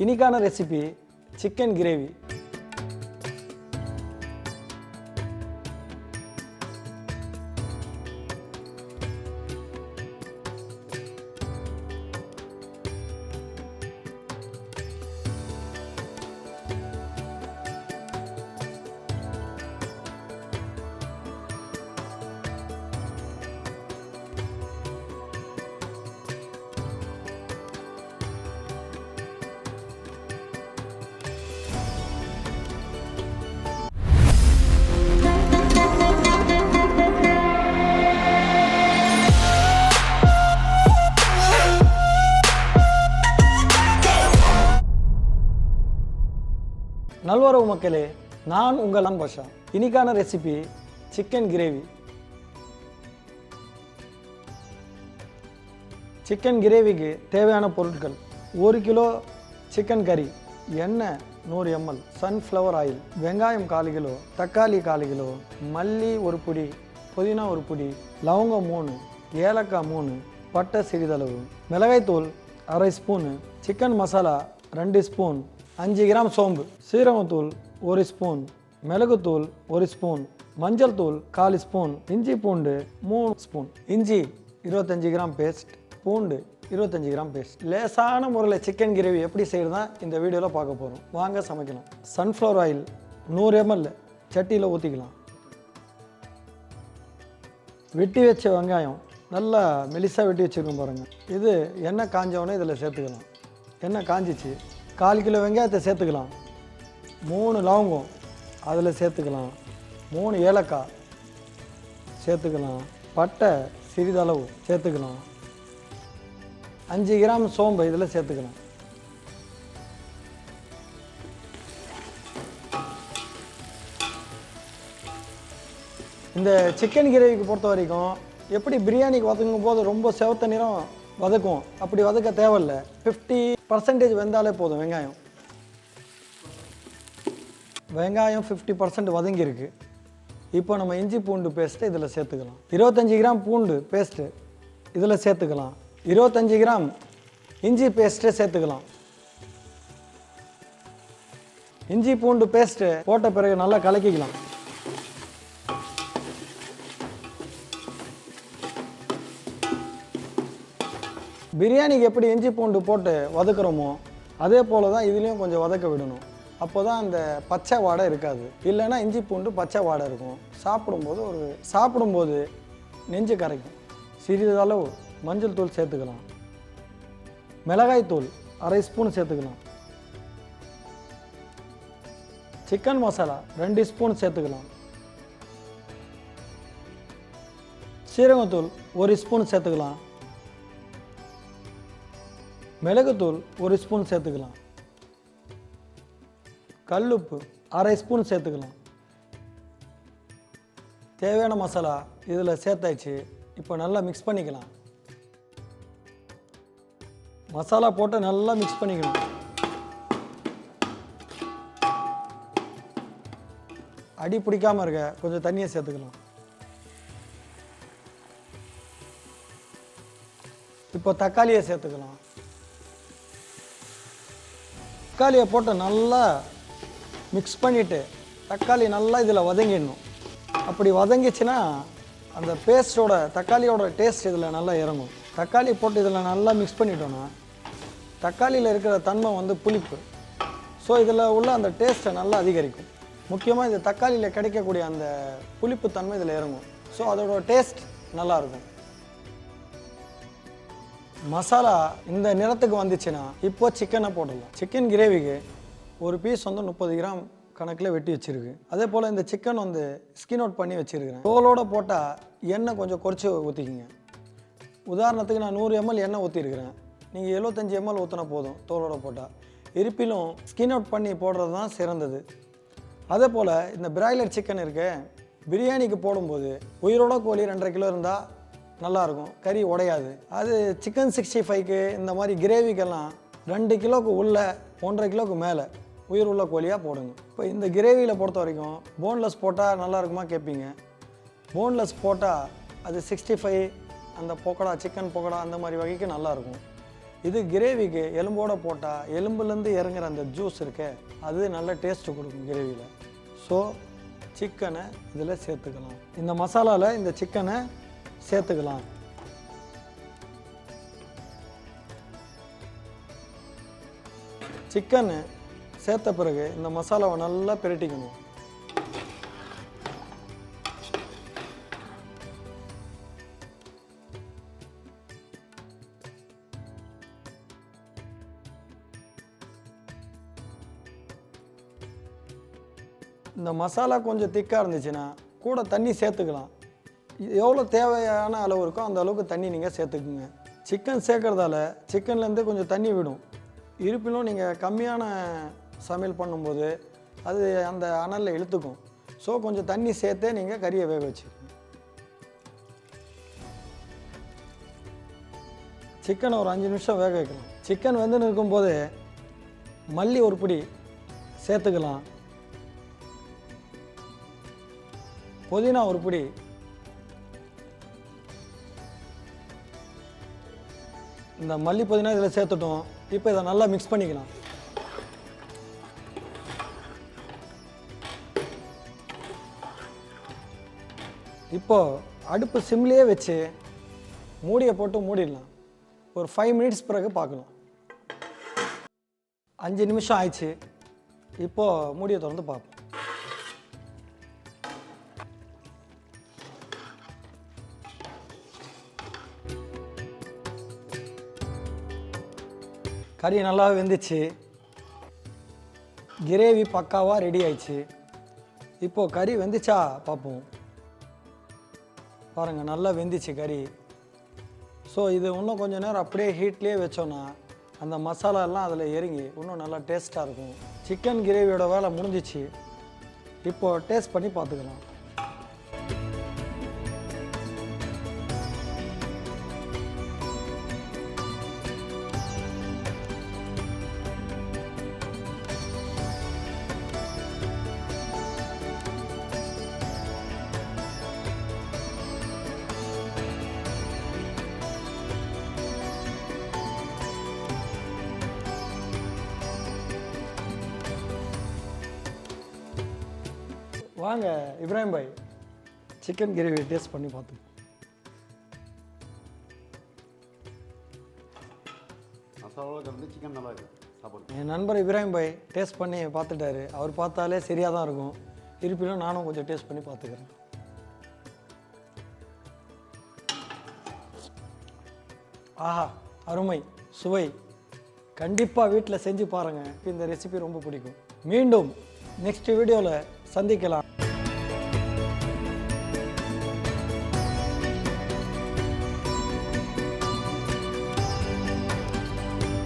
இன்றைக்கான recipe chicken gravy நல்வரவு மக்களே நான் உங்கள் அன்பஷா. இன்னைக்கான ரெசிபி சிக்கன் கிரேவி சிக்கன் கிரேவிக்கு தேவையான பொருட்கள். ஒரு கிலோ சிக்கன் கறி எண்ணெய் நூறு எம்எல் சன்ஃப்ளவர் ஆயில் வெங்காயம் காலு கிலோ தக்காளி காலு கிலோ மல்லி ஒரு பொடி புதினா ஒரு பொடி லவங்கம் மூணு ஏலக்காய் மூணு பட்டை சிறிதளவு மிளகாய்த்தூள் அரை ஸ்பூனு சிக்கன் மசாலா ரெண்டு ஸ்பூன் அஞ்சு கிராம் சோம்பு சீரகத்தூள் ஒரு ஸ்பூன் மிளகுத்தூள் ஒரு ஸ்பூன் மஞ்சள் தூள் கால் ஸ்பூன் இஞ்சி பூண்டு மூணு ஸ்பூன். இஞ்சி இருபத்தஞ்சி கிராம் பேஸ்ட் பூண்டு இருபத்தஞ்சி கிராம் பேஸ்ட் லேசான முறையில் சிக்கன் கிரேவி எப்படி செய்யறதா இந்த வீடியோவில் பார்க்க போகிறோம் வாங்க சமைக்கலாம். சன்ஃப்ளவர் ஆயில் நூறு எம்எல் சட்டியில் ஊற்றிக்கலாம் வெட்டி வச்ச வெங்காயம் நல்லா மெலிசாக வெட்டி வச்சுருக்கோம் பாருங்கள் இது எண்ணெய் காஞ்சவொடனே இதில் சேர்த்துக்கலாம். எண்ணெய் காஞ்சிச்சு. கால் கிலோ வெங்காயத்தை சேர்த்துக்கலாம். மூணு லவங்கம் அதில் சேர்த்துக்கலாம். மூணு ஏலக்காய் சேர்த்துக்கலாம். பட்டை சிறிதளவு சேர்த்துக்கலாம். அஞ்சு கிராம் சோம்பு இதில் சேர்த்துக்கலாம். இந்த சிக்கன் கிரேவிக்கு பொறுத்த வரைக்கும் எப்படி பிரியாணிக்கு வதக்கும் போது ரொம்ப செவத்த நிறம் வதக்கும் அப்படி வதக்க தேவையில்ல. ஃபிஃப்டி பர்சன்டேஜ் வெந்தாலே போதும் வெங்காயம். வெங்காயம் ஃபிஃப்டி பர்சன்ட் வதங்கியிருக்கு. இப்போ நம்ம இஞ்சி பூண்டு பேஸ்ட்டு இதில் சேர்த்துக்கலாம். இருபத்தஞ்சி கிராம் பூண்டு பேஸ்ட்டு இதில் சேர்த்துக்கலாம். இருபத்தஞ்சி கிராம் இஞ்சி பேஸ்ட்டு சேர்த்துக்கலாம். இஞ்சி பூண்டு பேஸ்ட்டு போட்ட பிறகு நல்லா கலக்கிக்கலாம். பிரியாணிக்கு எப்படி இஞ்சி பூண்டு போட்டு வதக்குறோமோ அதே போல் தான் இதுலேயும் கொஞ்சம் வதக்க விடணும். அப்போ தான் அந்த பச்சை வாடை இருக்காது. இல்லைன்னா இஞ்சி பூண்டு பச்சை வாடை இருக்கும். சாப்பிடும்போது ஒரு சாப்பிடும்போது நெஞ்சு கரைக்கும். சிறிதளவு மஞ்சள் தூள் சேர்த்துக்கலாம். மிளகாய் தூள் அரை ஸ்பூன் சேர்த்துக்கலாம். சிக்கன் மசாலா ரெண்டு ஸ்பூன் சேர்த்துக்கலாம். சீரகத்தூள் ஒரு ஸ்பூன் சேர்த்துக்கலாம். மிளகுத்தூள் ஒரு ஸ்பூன் சேர்த்துக்கலாம். கல்லுப்பு அரை ஸ்பூன் சேர்த்துக்கலாம். தேவையான மசாலா இதில் சேர்த்தாச்சு. இப்போ நல்லா மிக்ஸ் பண்ணிக்கலாம். மசாலா போட்டு நல்லா மிக்ஸ் பண்ணிக்கணும். அடி பிடிக்காம இருக்க கொஞ்சம் தண்ணியை சேர்த்துக்கலாம். இப்போ தக்காளியை சேர்த்துக்கலாம். தக்காளியை போட்டு நல்லா மிக்ஸ் பண்ணிவிட்டு தக்காளி நல்லா இதில் வதங்கிடணும். அப்படி வதங்கிச்சுன்னா அந்த பேஸ்ட்டோட தக்காளியோட டேஸ்ட் இதில் நல்லா இறங்கும். தக்காளி போட்டு இதில் நல்லா மிக்ஸ் பண்ணிட்டோன்னா தக்காளியில் இருக்கிற தன்மை வந்து புளிப்பு. ஸோ இதில் உள்ள அந்த டேஸ்ட்டை நல்லா அதிகரிக்கும். முக்கியமாக இது தக்காளியில் கிடைக்கக்கூடிய அந்த புளிப்பு தன்மை இதில் இறங்கும். ஸோ அதோட டேஸ்ட் நல்லாயிருக்கும். மசாலா இந்த நிறத்துக்கு வந்துச்சுன்னா இப்போ சிக்கனை போடலாம் சிக்கன் கிரேவிக்கு ஒரு பீஸ் வந்து முப்பது கிராம் கணக்கில் வெட்டி வச்சிருக்கு. அதே போல் இந்த சிக்கன் வந்து ஸ்கின் அவுட் பண்ணி வச்சுருக்கிறேன். தோலோடு போட்டால் எண்ணெய் கொஞ்சம் குறைச்சி ஊற்றிக்கிங்க உதாரணத்துக்கு நான் நூறு எம்எல் எண்ணெய் ஊற்றிருக்கிறேன் நீங்கள் எழுபத்தஞ்சி எம்எல் ஊற்றினா போதும் தோலோட போட்டால் இருப்பிலும் ஸ்கின் அவுட் பண்ணி போடுறது தான் சிறந்தது. அதே போல் இந்த பிராய்லர் சிக்கன் இருக்கு. பிரியாணிக்கு போடும்போது உயிரோட கோழி ரெண்டரை கிலோ இருந்தால் நல்லாயிருக்கும். கறி உடையாது. அது சிக்கன் சிக்ஸ்டி ஃபைவ்க்கு இந்த மாதிரி கிரேவிக்கெல்லாம் ரெண்டு கிலோக்கு உள்ள ஒன்றரை கிலோவுக்கு மேலே உயிர் உள்ள கோழியாக போடுங்க. இப்போ இந்த கிரேவியில் பொறுத்த வரைக்கும் போன்லெஸ் போட்டால் நல்லாயிருக்குமா கேட்பீங்க. போன்லெஸ் போட்டால் அது சிக்ஸ்டி ஃபைவ் அந்த பொக்கடா சிக்கன் பொக்கடா அந்த மாதிரி வகைக்கு நல்லாயிருக்கும். இது கிரேவிக்கு எலும்போட போட்டால் எலும்புலேருந்து இறங்குற அந்த ஜூஸ் இருக்கே அது நல்ல டேஸ்ட்டு கொடுக்கும் கிரேவியில் ஸோ சிக்கனை இதில் சேர்த்துக்கலாம். இந்த மசாலாவில் இந்த சிக்கனை சேர்த்துக்கலாம். சிக்கனு சேர்த்த பிறகு இந்த மசாலாவை நல்லா பிரட்டிக்கணும். இந்த மசாலா கொஞ்சம் திக்காக இருந்துச்சுன்னா கூட தண்ணி சேர்த்துக்கலாம். எவ்வளோ தேவையான அளவு இருக்கோ அந்த அளவுக்கு தண்ணி நீங்கள் சேர்த்துக்குங்க. சிக்கன் சேர்க்குறதால சிக்கன்லேருந்து கொஞ்சம் தண்ணி விடும். இருப்பினும் நீங்கள் கம்மியான சமையல் பண்ணும்போது அது அந்த அனலில் இழுத்துக்கும். ஸோ கொஞ்சம் தண்ணி சேர்த்தே நீங்கள் கறியை வேக வச்சுக்கோங்க சிக்கனை ஒரு அஞ்சு நிமிஷம் வேக வைக்கலாம் சிக்கன் வந்துன்னு இருக்கும்போது மல்லி ஒரு பிடி சேர்த்துக்கலாம். புதினா ஒரு பிடி இந்த மல்லி புதினா இதில் சேர்த்துட்டோம். இப்போ இதை நல்லா மிக்ஸ் பண்ணிக்கலாம். இப்போ அடுப்பு சிம்லேயே வச்சு மூடியை போட்டு மூடிடலாம். ஒரு ஃபைவ் மினிட்ஸ் பிறகு பார்க்கலாம். அஞ்சு நிமிஷம் ஆயிடுச்சு. இப்போது மூடியை திறந்து பார்ப்போம். கறி நல்லா வெந்துச்சு. கிரேவி பக்காவாக ரெடி ஆயிடுச்சு. இப்போது கறி வெந்துச்சா பார்ப்போம் பாருங்கள் நல்லா வெந்துச்சு கறி. ஸோ இது இன்னும் கொஞ்ச நேரம் அப்படியே ஹீட்லேயே வச்சோன்னா அந்த மசாலா எல்லாம் அதில் இறங்கி இன்னும் நல்லா டேஸ்ட்டாக இருக்கும். சிக்கன் கிரேவியோட வேலை முடிஞ்சிச்சு. இப்போது டேஸ்ட் பண்ணி பார்த்துக்கலாம். வாங்க Ibrahim bhai. Chicken gravy taste பண்ணி பார்த்துக்கோ மசாலாவில் கலந்து சிக்கன் நல்லா இருக்கு. சாப்பிடுங்க என் நண்பர் இப்ராஹிம் பாய் டேஸ்ட் பண்ணி பார்த்துட்டாரு. அவர் பார்த்தாலே சரியாக தான் இருக்கும். இருப்பினும் நானும் கொஞ்சம் டேஸ்ட் பண்ணி பார்த்துக்கிறேன். ஆஹா அருமை சுவை. கண்டிப்பாக வீட்டில் செஞ்சு பாருங்கள் இந்த ரெசிபி ரொம்ப பிடிக்கும். மீண்டும் நெக்ஸ்ட் வீடியோவில் சந்திக்கலாம்.